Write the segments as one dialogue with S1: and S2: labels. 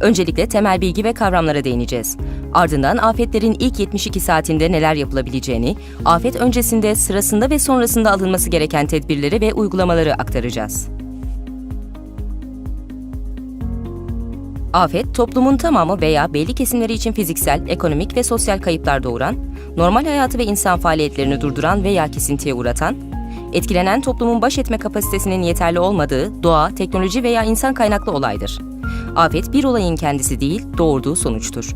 S1: Öncelikle temel bilgi ve kavramlara değineceğiz. Ardından afetlerin ilk 72 saatinde neler yapılabileceğini, afet öncesinde, sırasında ve sonrasında alınması gereken tedbirleri ve uygulamaları aktaracağız. Afet, toplumun tamamı veya belli kesimleri için fiziksel, ekonomik ve sosyal kayıplar doğuran, normal hayatı ve insan faaliyetlerini durduran veya kesintiye uğratan, etkilenen toplumun baş etme kapasitesinin yeterli olmadığı doğa, teknoloji veya insan kaynaklı olaydır. Afet bir olayın kendisi değil, doğurduğu sonuçtur.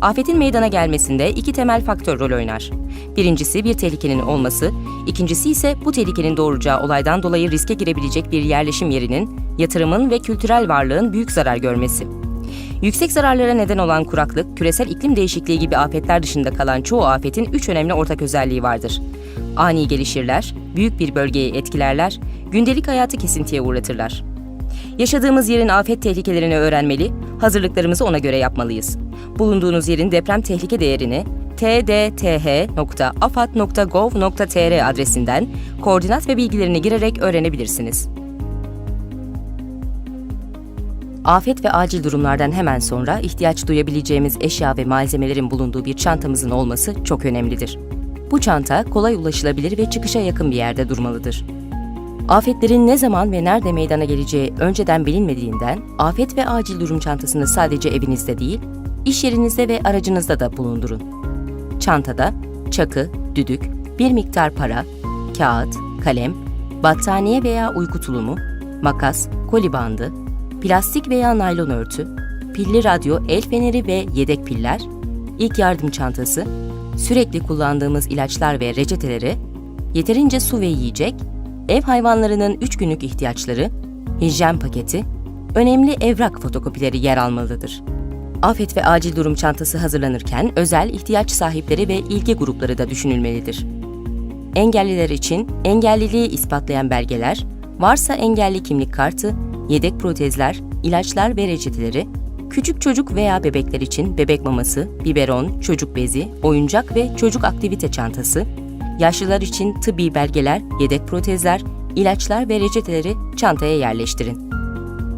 S1: Afetin meydana gelmesinde iki temel faktör rol oynar. Birincisi bir tehlikenin olması, ikincisi ise bu tehlikenin doğuracağı olaydan dolayı riske girebilecek bir yerleşim yerinin, yatırımın ve kültürel varlığın büyük zarar görmesi. Yüksek zararlara neden olan kuraklık, küresel iklim değişikliği gibi afetler dışında kalan çoğu afetin üç önemli ortak özelliği vardır. Ani gelişirler, büyük bir bölgeyi etkilerler, gündelik hayatı kesintiye uğratırlar. Yaşadığımız yerin afet tehlikelerini öğrenmeli, hazırlıklarımızı ona göre yapmalıyız. Bulunduğunuz yerin deprem tehlike değerini tdth.afat.gov.tr adresinden koordinat ve bilgilerini girerek öğrenebilirsiniz. Afet ve acil durumlardan hemen sonra ihtiyaç duyabileceğimiz eşya ve malzemelerin bulunduğu bir çantamızın olması çok önemlidir. Bu çanta kolay ulaşılabilir ve çıkışa yakın bir yerde durmalıdır. Afetlerin ne zaman ve nerede meydana geleceği önceden bilinmediğinden, afet ve acil durum çantasını sadece evinizde değil, iş yerinizde ve aracınızda da bulundurun. Çantada çakı, düdük, bir miktar para, kağıt, kalem, battaniye veya uyku tulumu, makas, koli bandı, plastik veya naylon örtü, pilli radyo, el feneri ve yedek piller, ilk yardım çantası, sürekli kullandığımız ilaçlar ve reçeteleri, yeterince su ve yiyecek, ev hayvanlarının 3 günlük ihtiyaçları, hijyen paketi, önemli evrak fotokopileri yer almalıdır. Afet ve acil durum çantası hazırlanırken özel ihtiyaç sahipleri ve ilgi grupları da düşünülmelidir. Engelliler için engelliliği ispatlayan belgeler, varsa engelli kimlik kartı, yedek protezler, ilaçlar ve reçeteleri, küçük çocuk veya bebekler için bebek maması, biberon, çocuk bezi, oyuncak ve çocuk aktivite çantası, yaşlılar için tıbbi belgeler, yedek protezler, ilaçlar ve reçeteleri çantaya yerleştirin.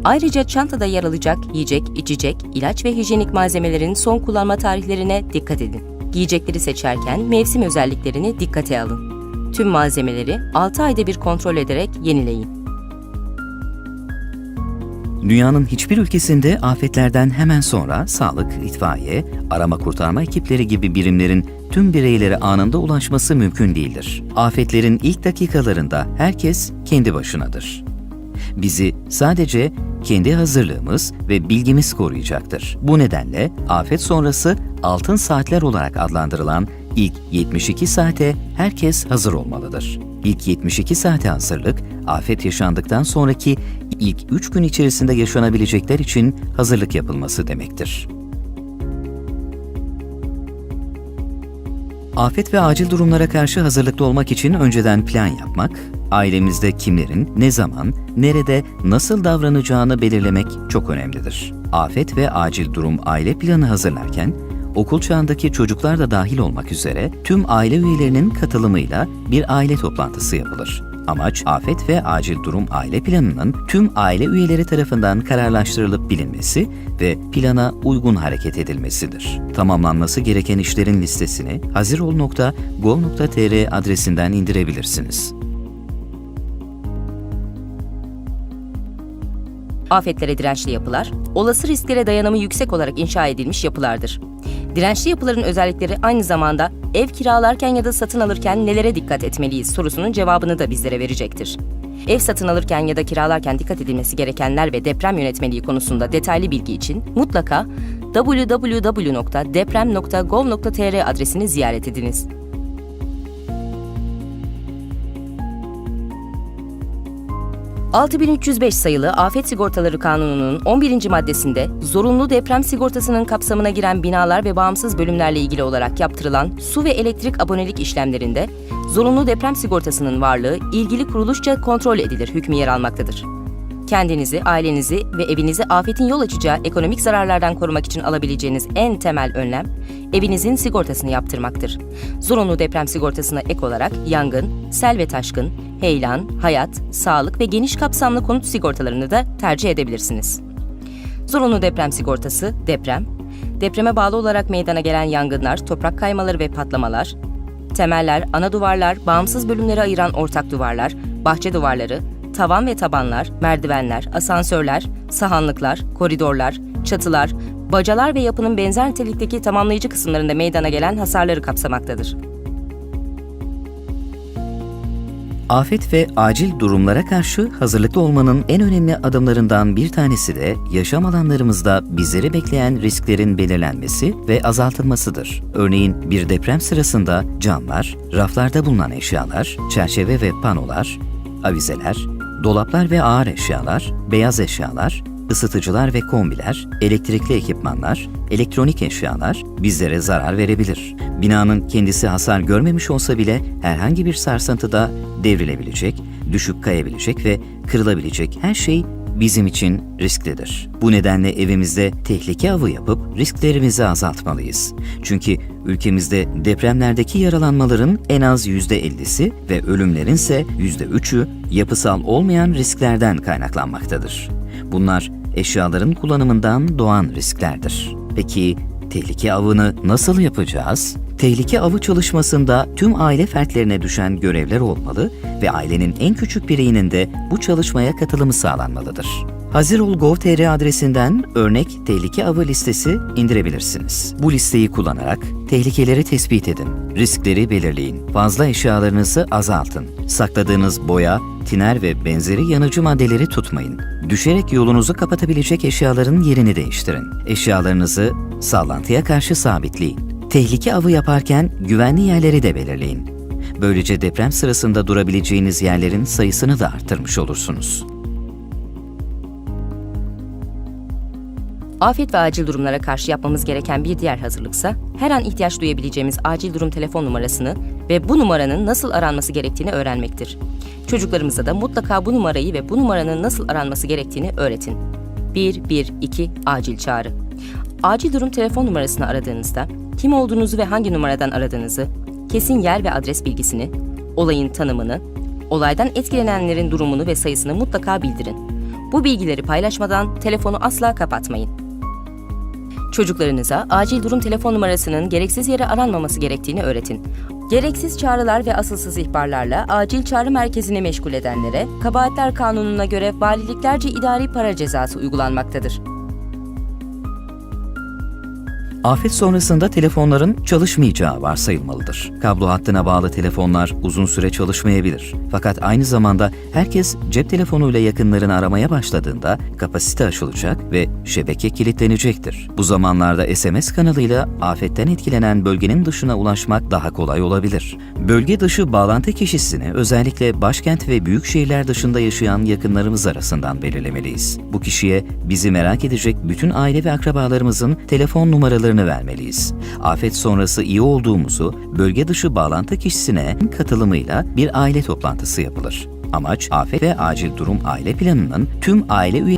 S1: Ayrıca çantada yer alacak yiyecek, içecek, ilaç ve hijyenik malzemelerin son kullanma tarihlerine dikkat edin. Giyecekleri seçerken mevsim özelliklerini dikkate alın. Tüm malzemeleri 6 ayda bir kontrol ederek yenileyin.
S2: Dünyanın hiçbir ülkesinde afetlerden hemen sonra sağlık, itfaiye, arama kurtarma ekipleri gibi birimlerin tüm bireylere anında ulaşması mümkün değildir. Afetlerin ilk dakikalarında herkes kendi başınadır. Bizi sadece kendi hazırlığımız ve bilgimiz koruyacaktır. Bu nedenle afet sonrası altın saatler olarak adlandırılan ilk 72 saate herkes hazır olmalıdır. İlk 72 saate hazırlık, afet yaşandıktan sonraki ilk 3 gün içerisinde yaşanabilecekler için hazırlık yapılması demektir. Afet ve acil durumlara karşı hazırlıklı olmak için önceden plan yapmak, ailemizde kimlerin, ne zaman, nerede, nasıl davranacağını belirlemek çok önemlidir. Afet ve acil durum aile planı hazırlarken, okul çağındaki çocuklar da dahil olmak üzere tüm aile üyelerinin katılımıyla bir aile toplantısı yapılır. Amaç afet ve acil durum aile planının tüm aile üyeleri tarafından kararlaştırılıp bilinmesi ve plana uygun hareket edilmesidir. Tamamlanması gereken işlerin listesini hazirol.gov.tr adresinden indirebilirsiniz.
S1: Afetlere dirençli yapılar, olası risklere dayanımı yüksek olarak inşa edilmiş yapılardır. Dirençli yapıların özellikleri aynı zamanda ev kiralarken ya da satın alırken nelere dikkat etmeliyiz sorusunun cevabını da bizlere verecektir. Ev satın alırken ya da kiralarken dikkat edilmesi gerekenler ve deprem yönetmeliği konusunda detaylı bilgi için mutlaka www.deprem.gov.tr adresini ziyaret ediniz. ...6305 sayılı Afet Sigortaları Kanunu'nun 11. maddesinde zorunlu deprem sigortasının kapsamına giren binalar ve bağımsız bölümlerle ilgili olarak yaptırılan su ve elektrik abonelik işlemlerinde zorunlu deprem sigortasının varlığı ilgili kuruluşça kontrol edilir hükmü yer almaktadır. Kendinizi, ailenizi ve evinizi afetin yol açacağı ekonomik zararlardan korumak için alabileceğiniz en temel önlem, evinizin sigortasını yaptırmaktır. Zorunlu deprem sigortasına ek olarak yangın, sel ve taşkın, heyelan, hayat, sağlık ve geniş kapsamlı konut sigortalarını da tercih edebilirsiniz. Zorunlu deprem sigortası, deprem, depreme bağlı olarak meydana gelen yangınlar, toprak kaymaları ve patlamalar, temeller, ana duvarlar, bağımsız bölümleri ayıran ortak duvarlar, bahçe duvarları, tavan ve tabanlar, merdivenler, asansörler, sahanlıklar, koridorlar, çatılar, bacalar ve yapının benzer nitelikteki tamamlayıcı kısımlarında meydana gelen hasarları kapsamaktadır.
S2: Afet ve acil durumlara karşı hazırlıklı olmanın en önemli adımlarından bir tanesi de yaşam alanlarımızda bizleri bekleyen risklerin belirlenmesi ve azaltılmasıdır. Örneğin bir deprem sırasında camlar, raflarda bulunan eşyalar, çerçeve ve panolar, avizeler, dolaplar ve ağır eşyalar, beyaz eşyalar, ısıtıcılar ve kombiler, elektrikli ekipmanlar, elektronik eşyalar bizlere zarar verebilir. Binanın kendisi hasar görmemiş olsa bile herhangi bir sarsıntıda devrilebilecek, düşüp kayabilecek ve kırılabilecek her şey bizim için risklidir. Bu nedenle evimizde tehlike avı yapıp risklerimizi azaltmalıyız. Çünkü ülkemizde depremlerdeki yaralanmaların en az %50'si ve ölümlerin ise %3'ü yapısal olmayan risklerden kaynaklanmaktadır. Bunlar eşyaların kullanımından doğan risklerdir. Peki tehlike avını nasıl yapacağız? Tehlike avı çalışmasında tüm aile fertlerine düşen görevler olmalı ve ailenin en küçük bireyinin de bu çalışmaya katılımı sağlanmalıdır. Hazirol.gov.tr adresinden örnek tehlike avı listesi indirebilirsiniz. Bu listeyi kullanarak tehlikeleri tespit edin, riskleri belirleyin, fazla eşyalarınızı azaltın, sakladığınız boya, tiner ve benzeri yanıcı maddeleri tutmayın. Düşerek yolunuzu kapatabilecek eşyaların yerini değiştirin. Eşyalarınızı sallantıya karşı sabitleyin. Tehlike avı yaparken güvenli yerleri de belirleyin. Böylece deprem sırasında durabileceğiniz yerlerin sayısını da arttırmış olursunuz.
S1: Afet ve acil durumlara karşı yapmamız gereken bir diğer hazırlıksa, her an ihtiyaç duyabileceğimiz acil durum telefon numarasını ve bu numaranın nasıl aranması gerektiğini öğrenmektir. Çocuklarımıza da mutlaka bu numarayı ve bu numaranın nasıl aranması gerektiğini öğretin. 112 acil çağrı. Acil durum telefon numarasını aradığınızda kim olduğunuzu ve hangi numaradan aradığınızı, kesin yer ve adres bilgisini, olayın tanımını, olaydan etkilenenlerin durumunu ve sayısını mutlaka bildirin. Bu bilgileri paylaşmadan telefonu asla kapatmayın. Çocuklarınıza acil durum telefon numarasının gereksiz yere aranmaması gerektiğini öğretin. Gereksiz çağrılar ve asılsız ihbarlarla acil çağrı merkezini meşgul edenlere Kabahatler Kanunu'na göre valiliklerce idari para cezası uygulanmaktadır.
S2: Afet sonrasında telefonların çalışmayacağı varsayılmalıdır. Kablo hattına bağlı telefonlar uzun süre çalışmayabilir. Fakat aynı zamanda herkes cep telefonuyla yakınlarını aramaya başladığında kapasite aşılacak ve şebeke kilitlenecektir. Bu zamanlarda SMS kanalıyla afetten etkilenen bölgenin dışına ulaşmak daha kolay olabilir. Bölge dışı bağlantı kişisini özellikle başkent ve büyük şehirler dışında yaşayan yakınlarımız arasından belirlemeliyiz. Bu kişiye bizi merak edecek bütün aile ve akrabalarımızın telefon numaralarını vermeliyiz. Afet sonrası iyi olduğumuzu bölge dışı bağlantı kişisine katılımıyla bir aile toplantısı yapılır. Amaç afet ve acil durum aile planının tüm aile üye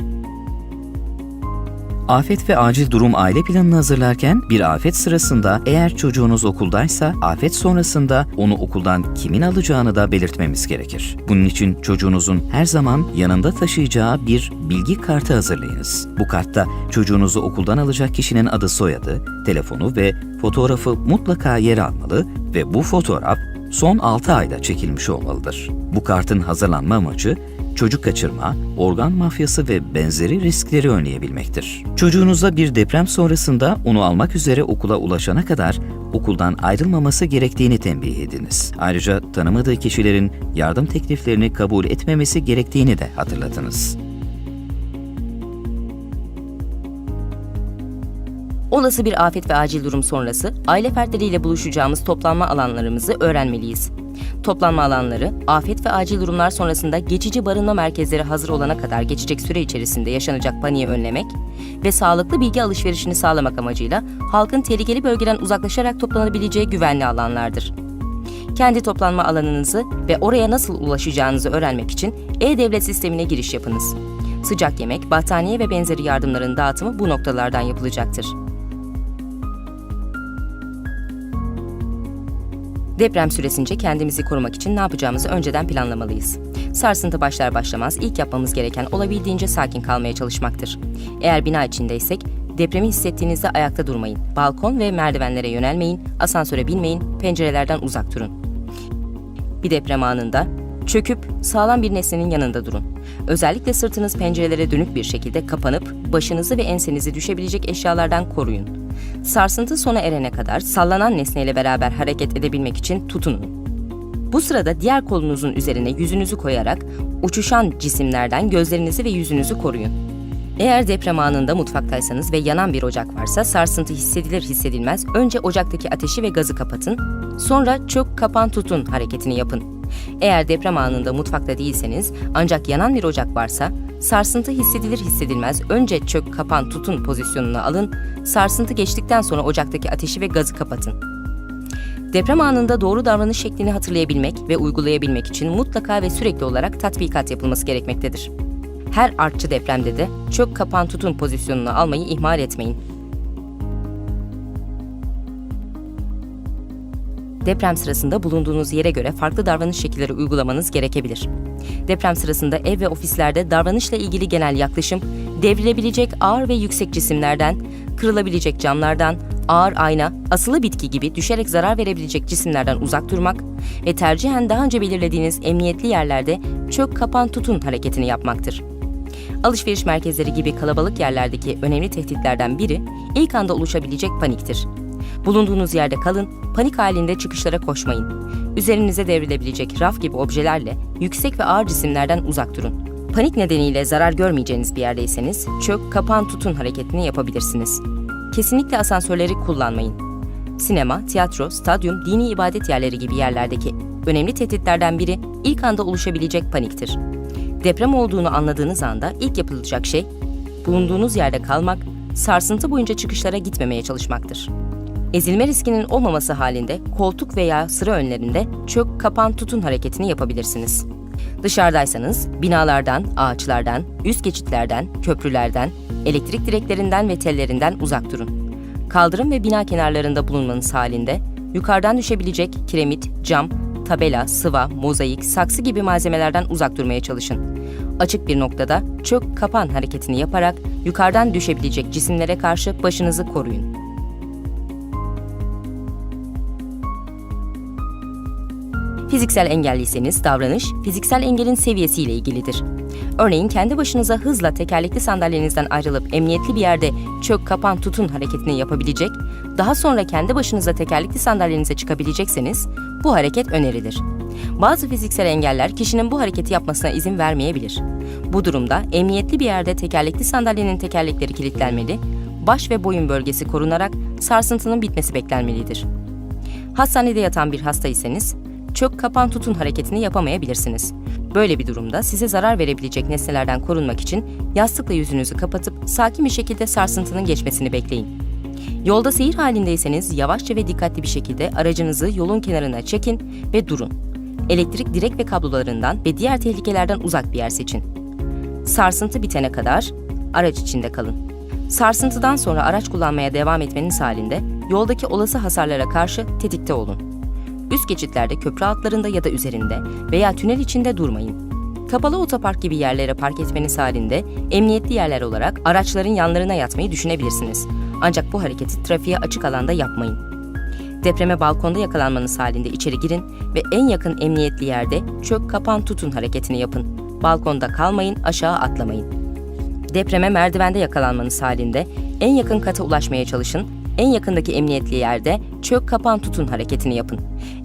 S2: Afet ve acil durum aile planını hazırlarken bir afet sırasında eğer çocuğunuz okuldaysa afet sonrasında onu okuldan kimin alacağını da belirtmemiz gerekir. Bunun için çocuğunuzun her zaman yanında taşıyacağı bir bilgi kartı hazırlayınız. Bu kartta çocuğunuzu okuldan alacak kişinin adı soyadı, telefonu ve fotoğrafı mutlaka yer almalı ve bu fotoğraf son 6 ayda çekilmiş olmalıdır. Bu kartın hazırlanma amacı çocuk kaçırma, organ mafyası ve benzeri riskleri önleyebilmektir. Çocuğunuza bir deprem sonrasında onu almak üzere okula ulaşana kadar okuldan ayrılmaması gerektiğini tembih ediniz. Ayrıca tanımadığı kişilerin yardım tekliflerini kabul etmemesi gerektiğini de hatırlatınız.
S1: Olası bir afet ve acil durum sonrası aile fertleriyle buluşacağımız toplanma alanlarımızı öğrenmeliyiz. Toplanma alanları, afet ve acil durumlar sonrasında geçici barınma merkezleri hazır olana kadar geçecek süre içerisinde yaşanacak paniği önlemek ve sağlıklı bilgi alışverişini sağlamak amacıyla halkın tehlikeli bölgeden uzaklaşarak toplanabileceği güvenli alanlardır. Kendi toplanma alanınızı ve oraya nasıl ulaşacağınızı öğrenmek için e-devlet sistemine giriş yapınız. Sıcak yemek, battaniye ve benzeri yardımların dağıtımı bu noktalardan yapılacaktır. Deprem süresince kendimizi korumak için ne yapacağımızı önceden planlamalıyız. Sarsıntı başlar başlamaz ilk yapmamız gereken olabildiğince sakin kalmaya çalışmaktır. Eğer bina içindeysek depremi hissettiğinizde ayakta durmayın. Balkon ve merdivenlere yönelmeyin, asansöre binmeyin, pencerelerden uzak durun. Bir deprem anında çöküp sağlam bir nesnenin yanında durun. Özellikle sırtınız pencerelere dönük bir şekilde kapanıp başınızı ve ensenizi düşebilecek eşyalardan koruyun. Sarsıntı sona erene kadar sallanan nesneyle beraber hareket edebilmek için tutunun. Bu sırada diğer kolunuzun üzerine yüzünüzü koyarak uçuşan cisimlerden gözlerinizi ve yüzünüzü koruyun. Eğer deprem anında mutfaktaysanız ve yanan bir ocak varsa sarsıntı hissedilir hissedilmez önce ocaktaki ateşi ve gazı kapatın, sonra çök kapan tutun hareketini yapın. Eğer deprem anında mutfakta değilseniz ancak yanan bir ocak varsa sarsıntı hissedilir hissedilmez önce çök kapan tutun pozisyonuna alın, sarsıntı geçtikten sonra ocaktaki ateşi ve gazı kapatın. Deprem anında doğru davranış şeklini hatırlayabilmek ve uygulayabilmek için mutlaka ve sürekli olarak tatbikat yapılması gerekmektedir. Her artçı depremde de çök kapan tutun pozisyonunu almayı ihmal etmeyin. Deprem sırasında bulunduğunuz yere göre farklı davranış şekilleri uygulamanız gerekebilir. Deprem sırasında ev ve ofislerde davranışla ilgili genel yaklaşım, devrilebilecek ağır ve yüksek cisimlerden, kırılabilecek camlardan, ağır ayna, asılı bitki gibi düşerek zarar verebilecek cisimlerden uzak durmak ve tercihen daha önce belirlediğiniz emniyetli yerlerde çök kapan tutun hareketini yapmaktır. Alışveriş merkezleri gibi kalabalık yerlerdeki önemli tehditlerden biri ilk anda oluşabilecek paniktir. Bulunduğunuz yerde kalın, panik halinde çıkışlara koşmayın. Üzerinize devrilebilecek raf gibi objelerle yüksek ve ağır cisimlerden uzak durun. Panik nedeniyle zarar görmeyeceğiniz bir yerdeyseniz çök, kapan, tutun hareketini yapabilirsiniz. Kesinlikle asansörleri kullanmayın. Sinema, tiyatro, stadyum, dini ibadet yerleri gibi yerlerdeki önemli tehditlerden biri ilk anda oluşabilecek paniktir. Deprem olduğunu anladığınız anda ilk yapılacak şey bulunduğunuz yerde kalmak, sarsıntı boyunca çıkışlara gitmemeye çalışmaktır. Ezilme riskinin olmaması halinde koltuk veya sıra önlerinde çök, kapan, tutun hareketini yapabilirsiniz. Dışarıdaysanız binalardan, ağaçlardan, üst geçitlerden, köprülerden, elektrik direklerinden ve tellerinden uzak durun. Kaldırım ve bina kenarlarında bulunmanız halinde yukarıdan düşebilecek kiremit, cam, tabela, sıva, mozaik, saksı gibi malzemelerden uzak durmaya çalışın. Açık bir noktada çök kapan hareketini yaparak yukarıdan düşebilecek cisimlere karşı başınızı koruyun. Fiziksel engelliyseniz davranış, fiziksel engelin seviyesiyle ilgilidir. Örneğin kendi başınıza hızla tekerlekli sandalyenizden ayrılıp emniyetli bir yerde çök kapan tutun hareketini yapabilecek, daha sonra kendi başınıza tekerlekli sandalyenize çıkabilecekseniz bu hareket önerilir. Bazı fiziksel engeller kişinin bu hareketi yapmasına izin vermeyebilir. Bu durumda emniyetli bir yerde tekerlekli sandalyenin tekerlekleri kilitlenmeli, baş ve boyun bölgesi korunarak sarsıntının bitmesi beklenmelidir. Hastanede yatan bir hastaysanız çök kapan tutun hareketini yapamayabilirsiniz. Böyle bir durumda size zarar verebilecek nesnelerden korunmak için yastıkla yüzünüzü kapatıp sakin bir şekilde sarsıntının geçmesini bekleyin. Yolda seyir halindeyseniz yavaşça ve dikkatli bir şekilde aracınızı yolun kenarına çekin ve durun. Elektrik direk ve kablolarından ve diğer tehlikelerden uzak bir yer seçin. Sarsıntı bitene kadar araç içinde kalın. Sarsıntıdan sonra araç kullanmaya devam etmeniz halinde yoldaki olası hasarlara karşı tetikte olun. Üst geçitlerde köprü altlarında ya da üzerinde veya tünel içinde durmayın. Kapalı otopark gibi yerlere park etmeniz halinde emniyetli yerler olarak araçların yanlarına yatmayı düşünebilirsiniz. Ancak bu hareketi trafiğe açık alanda yapmayın. Depreme balkonda yakalanmanız halinde içeri girin ve en yakın emniyetli yerde çök kapan tutun hareketini yapın. Balkonda kalmayın, aşağı atlamayın. Depreme merdivende yakalanmanız halinde en yakın kata ulaşmaya çalışın, en yakındaki emniyetli yerde çök kapan tutun hareketini yapın.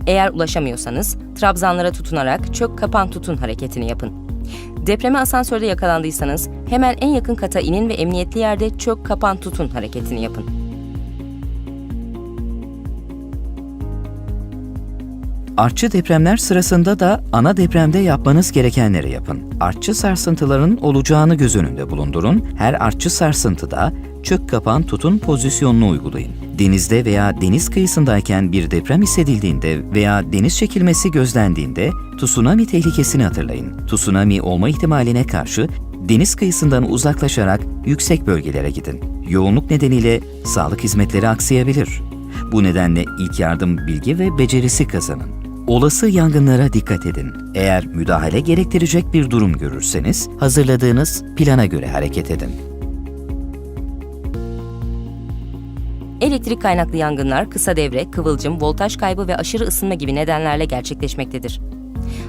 S1: Eğer ulaşamıyorsanız trabzanlara tutunarak çök kapan tutun hareketini yapın. Depreme asansörde yakalandıysanız hemen en yakın kata inin ve emniyetli yerde çök kapan tutun hareketini yapın.
S2: Artçı depremler sırasında da ana depremde yapmanız gerekenleri yapın. Artçı sarsıntıların olacağını göz önünde bulundurun. Her artçı sarsıntıda çök kapan tutun pozisyonunu uygulayın. Denizde veya deniz kıyısındayken bir deprem hissedildiğinde veya deniz çekilmesi gözlendiğinde tsunami tehlikesini hatırlayın. Tsunami olma ihtimaline karşı deniz kıyısından uzaklaşarak yüksek bölgelere gidin. Yoğunluk nedeniyle sağlık hizmetleri aksayabilir. Bu nedenle ilk yardım bilgi ve becerisi kazanın. Olası yangınlara dikkat edin. Eğer müdahale gerektirecek bir durum görürseniz hazırladığınız plana göre hareket edin.
S1: Elektrik kaynaklı yangınlar kısa devre, kıvılcım, voltaj kaybı ve aşırı ısınma gibi nedenlerle gerçekleşmektedir.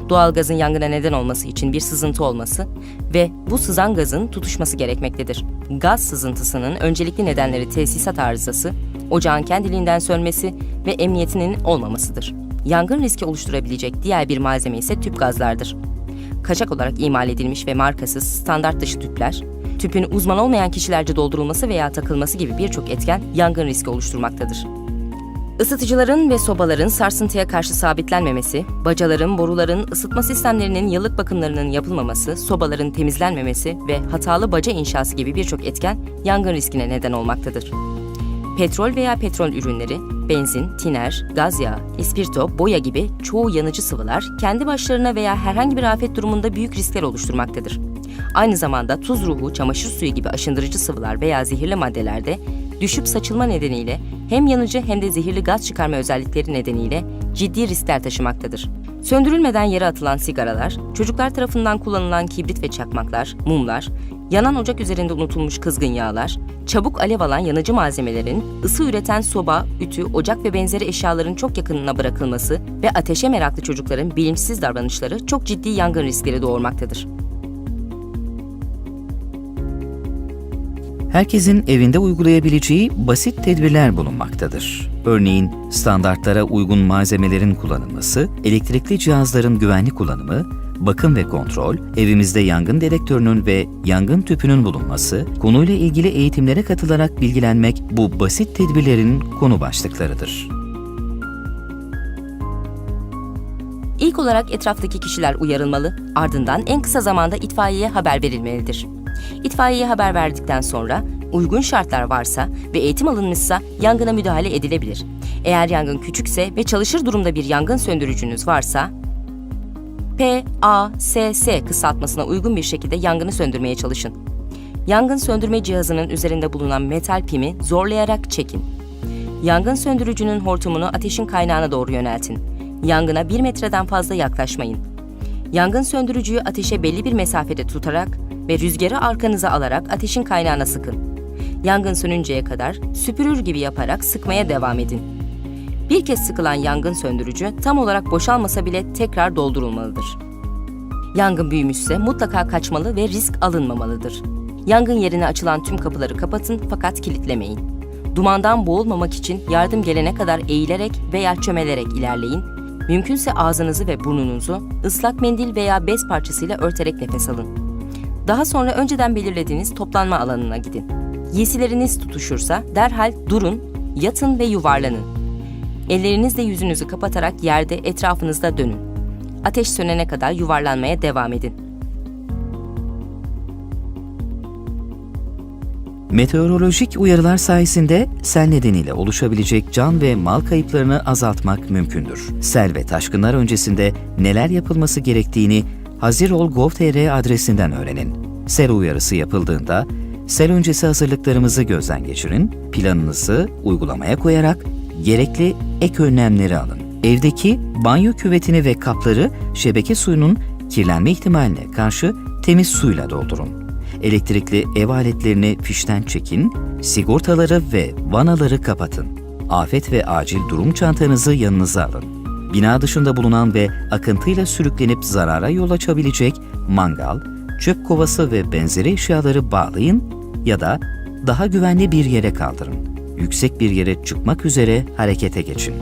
S1: Doğalgazın yangına neden olması için bir sızıntı olması ve bu sızan gazın tutuşması gerekmektedir. Gaz sızıntısının öncelikli nedenleri tesisat arızası, ocağın kendiliğinden sönmesi ve emniyetinin olmamasıdır. Yangın riski oluşturabilecek diğer bir malzeme ise tüp gazlardır. Kaçak olarak imal edilmiş ve markasız standart dışı tüpler, tüpün uzman olmayan kişilerce doldurulması veya takılması gibi birçok etken yangın riski oluşturmaktadır. Isıtıcıların ve sobaların sarsıntıya karşı sabitlenmemesi, bacaların, boruların, ısıtma sistemlerinin yıllık bakımlarının yapılmaması, sobaların temizlenmemesi ve hatalı baca inşası gibi birçok etken yangın riskine neden olmaktadır. Petrol veya petrol ürünleri, benzin, tiner, gaz yağı, ispirto, boya gibi çoğu yanıcı sıvılar kendi başlarına veya herhangi bir afet durumunda büyük riskler oluşturmaktadır. Aynı zamanda tuz ruhu, çamaşır suyu gibi aşındırıcı sıvılar veya zehirli maddelerde düşüp saçılma nedeniyle hem yanıcı hem de zehirli gaz çıkarma özellikleri nedeniyle ciddi riskler taşımaktadır. Söndürülmeden yere atılan sigaralar, çocuklar tarafından kullanılan kibrit ve çakmaklar, mumlar, yanan ocak üzerinde unutulmuş kızgın yağlar, çabuk alev alan yanıcı malzemelerin, ısı üreten soba, ütü, ocak ve benzeri eşyaların çok yakınına bırakılması ve ateşe meraklı çocukların bilinçsiz davranışları çok ciddi yangın riskleri doğurmaktadır.
S2: Herkesin evinde uygulayabileceği basit tedbirler bulunmaktadır. Örneğin standartlara uygun malzemelerin kullanılması, elektrikli cihazların güvenli kullanımı, bakım ve kontrol, evimizde yangın dedektörünün ve yangın tüpünün bulunması, konuyla ilgili eğitimlere katılarak bilgilenmek bu basit tedbirlerin konu başlıklarıdır.
S1: İlk olarak etraftaki kişiler uyarılmalı, ardından en kısa zamanda itfaiyeye haber verilmelidir. İtfaiyeye haber verdikten sonra uygun şartlar varsa ve eğitim alınmışsa yangına müdahale edilebilir. Eğer yangın küçükse ve çalışır durumda bir yangın söndürücünüz varsa PASS kısaltmasına uygun bir şekilde yangını söndürmeye çalışın. Yangın söndürme cihazının üzerinde bulunan metal pimi zorlayarak çekin. Yangın söndürücünün hortumunu ateşin kaynağına doğru yöneltin. Yangına 1 metreden fazla yaklaşmayın. Yangın söndürücüyü ateşe belli bir mesafede tutarak ve rüzgarı arkanıza alarak ateşin kaynağına sıkın. Yangın sönünceye kadar süpürür gibi yaparak sıkmaya devam edin. Bir kez sıkılan yangın söndürücü tam olarak boşalmasa bile tekrar doldurulmalıdır. Yangın büyümüşse mutlaka kaçmalı ve risk alınmamalıdır. Yangın yerine açılan tüm kapıları kapatın fakat kilitlemeyin. Dumandan boğulmamak için yardım gelene kadar eğilerek veya çömelerek ilerleyin. Mümkünse ağzınızı ve burnunuzu ıslak mendil veya bez parçasıyla örterek nefes alın. Daha sonra önceden belirlediğiniz toplanma alanına gidin. Giysileriniz tutuşursa derhal durun, yatın ve yuvarlanın. Ellerinizle yüzünüzü kapatarak yerde etrafınızda dönün. Ateş sönene kadar yuvarlanmaya devam edin.
S2: Meteorolojik uyarılar sayesinde sel nedeniyle oluşabilecek can ve mal kayıplarını azaltmak mümkündür. Sel ve taşkınlar öncesinde neler yapılması gerektiğini hazirol.gov.tr adresinden öğrenin. Sel uyarısı yapıldığında sel öncesi hazırlıklarımızı gözden geçirin, planınızı uygulamaya koyarak gerekli ek önlemleri alın. Evdeki banyo küvetini ve kapları şebeke suyunun kirlenme ihtimaline karşı temiz suyla doldurun. Elektrikli ev aletlerini fişten çekin, sigortaları ve vanaları kapatın. Afet ve acil durum çantanızı yanınıza alın. Bina dışında bulunan ve akıntıyla sürüklenip zarara yol açabilecek mangal, çöp kovası ve benzeri eşyaları bağlayın ya da daha güvenli bir yere kaldırın. Yüksek bir yere çıkmak üzere harekete geçin.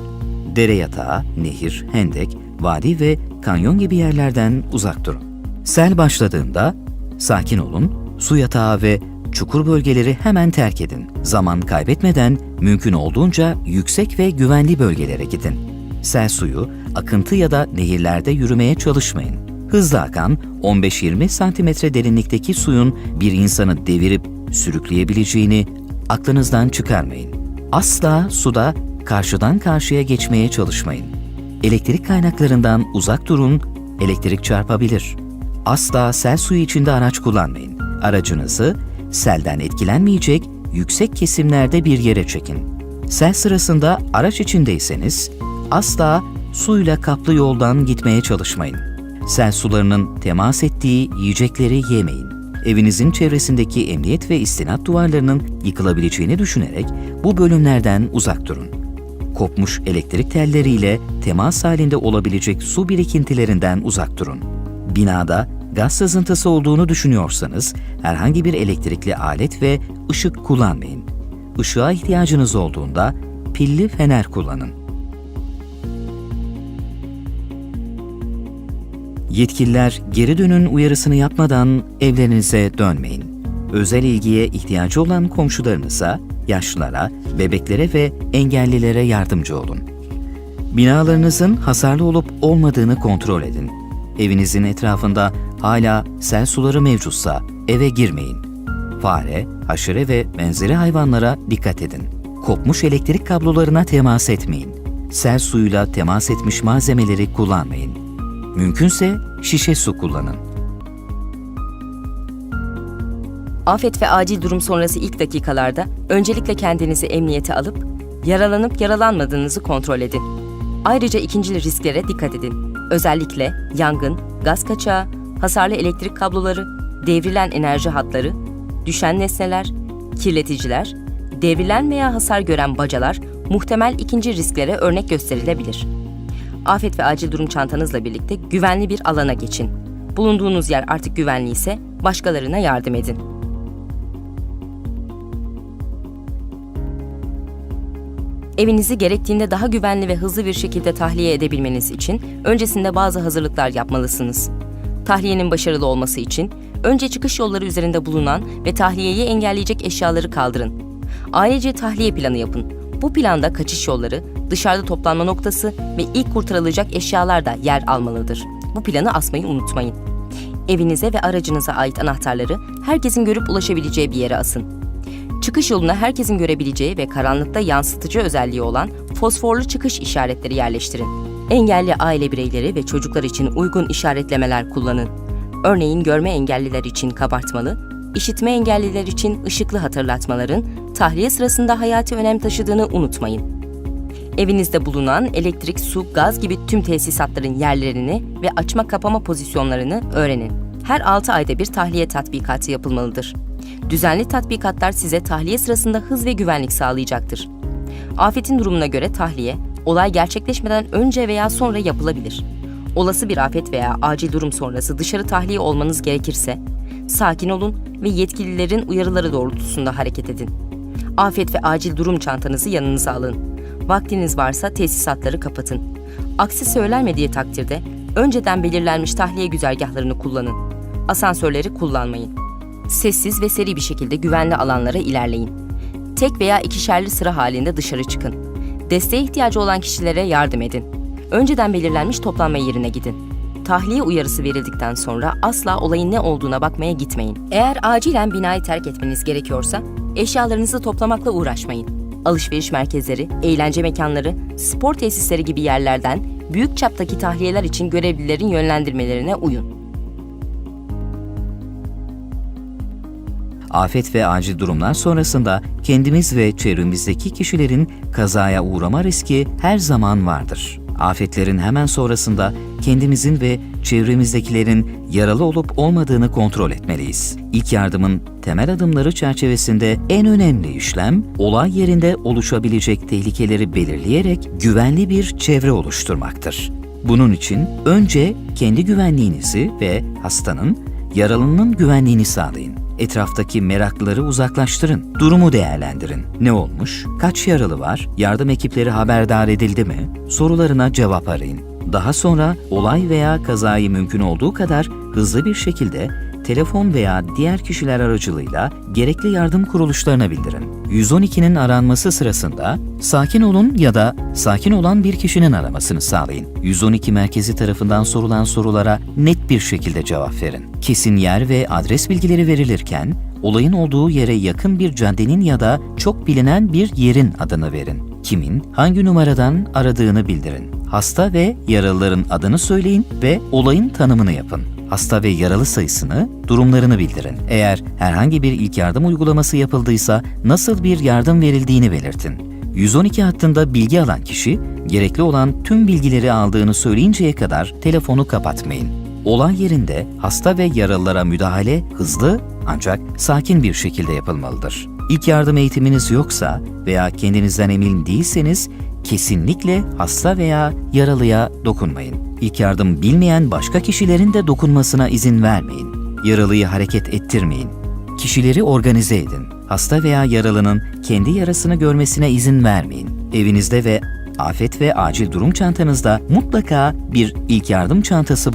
S2: Dere yatağı, nehir, hendek, vadi ve kanyon gibi yerlerden uzak durun. Sel başladığında sakin olun, su yatağı ve çukur bölgeleri hemen terk edin. Zaman kaybetmeden mümkün olduğunca yüksek ve güvenli bölgelere gidin. Sel suyu, akıntı ya da nehirlerde yürümeye çalışmayın. Hızlı akan 15-20 santimetre derinlikteki suyun bir insanı devirip sürükleyebileceğini aklınızdan çıkarmayın. Asla suda karşıdan karşıya geçmeye çalışmayın. Elektrik kaynaklarından uzak durun, elektrik çarpabilir. Asla sel suyu içinde araç kullanmayın. Aracınızı selden etkilenmeyecek yüksek kesimlerde bir yere çekin. Sel sırasında araç içindeyseniz asla suyla kaplı yoldan gitmeye çalışmayın. Sel sularının temas ettiği yiyecekleri yemeyin. Evinizin çevresindeki emniyet ve istinat duvarlarının yıkılabileceğini düşünerek bu bölümlerden uzak durun. Kopmuş elektrik telleriyle temas halinde olabilecek su birikintilerinden uzak durun. Binada gaz sızıntısı olduğunu düşünüyorsanız herhangi bir elektrikli alet ve ışık kullanmayın. Işığa ihtiyacınız olduğunda pilli fener kullanın. Yetkililer geri dönün uyarısını yapmadan evlerinize dönmeyin. Özel ilgiye ihtiyacı olan komşularınıza, yaşlılara, bebeklere ve engellilere yardımcı olun. Binalarınızın hasarlı olup olmadığını kontrol edin. Evinizin etrafında hala sel suları mevcutsa eve girmeyin. Fare, haşere ve benzeri hayvanlara dikkat edin. Kopmuş elektrik kablolarına temas etmeyin. Sel suyuyla temas etmiş malzemeleri kullanmayın. Mümkünse şişe su kullanın.
S1: Afet ve acil durum sonrası ilk dakikalarda öncelikle kendinizi emniyete alıp yaralanıp yaralanmadığınızı kontrol edin. Ayrıca ikincil risklere dikkat edin. Özellikle yangın, gaz kaçağı, hasarlı elektrik kabloları, devrilen enerji hatları, düşen nesneler, kirleticiler, devrilen veya hasar gören bacalar muhtemel ikinci risklere örnek gösterilebilir. Afet ve acil durum çantanızla birlikte güvenli bir alana geçin. Bulunduğunuz yer artık güvenli ise başkalarına yardım edin. Evinizi gerektiğinde daha güvenli ve hızlı bir şekilde tahliye edebilmeniz için öncesinde bazı hazırlıklar yapmalısınız. Tahliyenin başarılı olması için önce çıkış yolları üzerinde bulunan ve tahliyeyi engelleyecek eşyaları kaldırın. Ayrıca tahliye planı yapın. Bu planda kaçış yolları, dışarıda toplanma noktası ve ilk kurtarılacak eşyalar da yer almalıdır. Bu planı asmayı unutmayın. Evinize ve aracınıza ait anahtarları herkesin görüp ulaşabileceği bir yere asın. Çıkış yoluna herkesin görebileceği ve karanlıkta yansıtıcı özelliği olan fosforlu çıkış işaretleri yerleştirin. Engelli aile bireyleri ve çocuklar için uygun işaretlemeler kullanın. Örneğin görme engelliler için kabartmalı, işitme engelliler için ışıklı hatırlatmaların tahliye sırasında hayati önem taşıdığını unutmayın. Evinizde bulunan elektrik, su, gaz gibi tüm tesisatların yerlerini ve açma kapama pozisyonlarını öğrenin. Her 6 ayda bir tahliye tatbikatı yapılmalıdır. Düzenli tatbikatlar size tahliye sırasında hız ve güvenlik sağlayacaktır. Afetin durumuna göre tahliye, olay gerçekleşmeden önce veya sonra yapılabilir. Olası bir afet veya acil durum sonrası dışarı tahliye olmanız gerekirse, sakin olun ve yetkililerin uyarıları doğrultusunda hareket edin. Afet ve acil durum çantanızı yanınıza alın. Vaktiniz varsa tesisatları kapatın. Aksi söylenmediği takdirde önceden belirlenmiş tahliye güzergahlarını kullanın. Asansörleri kullanmayın. Sessiz ve seri bir şekilde güvenli alanlara ilerleyin. Tek veya ikişerli sıra halinde dışarı çıkın. Desteğe ihtiyacı olan kişilere yardım edin. Önceden belirlenmiş toplanma yerine gidin. Tahliye uyarısı verildikten sonra asla olayın ne olduğuna bakmaya gitmeyin. Eğer acilen binayı terk etmeniz gerekiyorsa eşyalarınızı toplamakla uğraşmayın. Alışveriş merkezleri, eğlence mekanları, spor tesisleri gibi yerlerden büyük çaptaki tahliyeler için görevlilerin yönlendirmelerine uyun.
S2: Afet ve acil durumlar sonrasında kendimiz ve çevremizdeki kişilerin kazaya uğrama riski her zaman vardır. Afetlerin hemen sonrasında kendimizin ve çevremizdekilerin yaralı olup olmadığını kontrol etmeliyiz. İlk yardımın temel adımları çerçevesinde en önemli işlem, olay yerinde oluşabilecek tehlikeleri belirleyerek güvenli bir çevre oluşturmaktır. Bunun için önce kendi güvenliğinizi ve hastanın, yaralının güvenliğini sağlayın. Etraftaki meraklıları uzaklaştırın. Durumu değerlendirin. Ne olmuş? Kaç yaralı var? Yardım ekipleri haberdar edildi mi? Sorularına cevap arayın. Daha sonra olay veya kazayı mümkün olduğu kadar hızlı bir şekilde telefon veya diğer kişiler aracılığıyla gerekli yardım kuruluşlarına bildirin. 112'nin aranması sırasında sakin olun ya da sakin olan bir kişinin aramasını sağlayın. 112 merkezi tarafından sorulan sorulara net bir şekilde cevap verin. Kesin yer ve adres bilgileri verilirken olayın olduğu yere yakın bir caddenin ya da çok bilinen bir yerin adını verin. Kimin, hangi numaradan aradığını bildirin. Hasta ve yaralıların adını söyleyin ve olayın tanımını yapın. Hasta ve yaralı sayısını, durumlarını bildirin. Eğer herhangi bir ilk yardım uygulaması yapıldıysa nasıl bir yardım verildiğini belirtin. 112 hattında bilgi alan kişi, gerekli olan tüm bilgileri aldığını söyleyinceye kadar telefonu kapatmayın. Olay yerinde hasta ve yaralılara müdahale hızlı ancak sakin bir şekilde yapılmalıdır. İlk yardım eğitiminiz yoksa veya kendinizden emin değilseniz kesinlikle hasta veya yaralıya dokunmayın. İlk yardım bilmeyen başka kişilerin de dokunmasına izin vermeyin. Yaralıyı hareket ettirmeyin. Kişileri organize edin. Hasta veya yaralının kendi yarasını görmesine izin vermeyin. Evinizde ve afet ve acil durum çantanızda mutlaka bir ilk yardım çantası bulun.